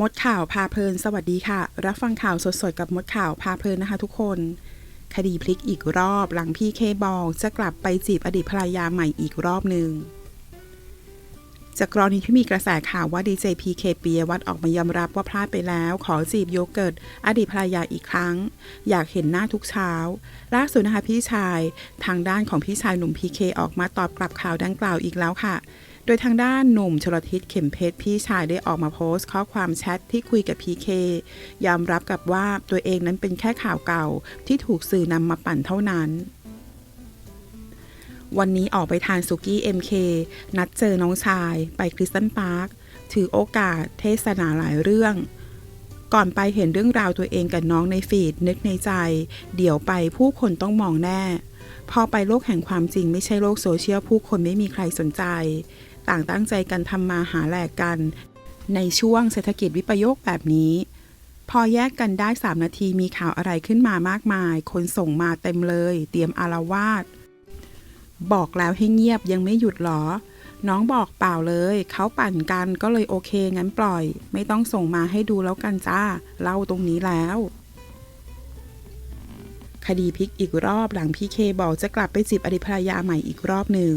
มดข่าวพาเพลินสวัสดีค่ะ รับฟังข่าวสดๆ กับมดข่าวพาเพลินนะคะทุกคน คดีพลิกอีกรอบหลังพี่เคบอกจะกลับไปจีบอดีตภรรยาใหม่อีกรอบหนึ่งจากกรณีที่มีกระแสข่าวว่าดีเจพีเคปียวัฒน์ออกมายอมรับว่าพลาดไปแล้ว ขอจีบโยเกิร์ตอดีตภรรยาอีกครั้ง อยากเห็นหน้าทุกเช้า ล่าสุดนะคะพี่ชาย ทางด้านของพี่ชายหนุ่มพีเคออกมาตอบกลับข่าวดังกล่าวอีกแล้วค่ะ โดยทางด้านหนุ่มชลทิศเข็มเพชรพี่ชายได้ออกมาโพสต์ ข้อความแชทที่คุยกับพีเคยอมรับกับว่าตัวเองนั้นเป็นแค่ข่าวเก่าที่ถูกสื่อนำมาปั่นเท่านั้นวันนี้ออกไปทานสุกี้ MK นัดเจอน้องชายไปคริสตันพาร์ค ถือโอกาสเทศนาหลายเรื่อง ก่อนไปเห็นเรื่องราวตัวเองกับน้องในฟีด นึกในใจ เดี๋ยวไปผู้คนต้องมองแน่ พอไปโลกแห่งความจริงไม่ใช่โลกโซเชียลผู้คนไม่มีใครสนใจ ต่างตั้งใจกันทำมาหาแหลกกัน ในช่วงเศรษฐกิจวิปโยคแบบนี้ พอแยกกันได้ 3 นาทีมีข่าวอะไรขึ้นมามากมาย คนส่งมาเต็มเลย เตรียมอารวาสบอกแล้วให้เงียบยังไม่หยุดหรอ น้องบอกเปล่าเลย เขาปั่นกันก็เลยโอเคงั้นปล่อย ไม่ต้องส่งมาให้ดูแล้วกันจ้า เล่าตรงนี้แล้ว คดีพลิกอีกรอบหลังพี่เคบอกจะกลับไปจีบอดีตภรรยาใหม่อีกรอบหนึ่ง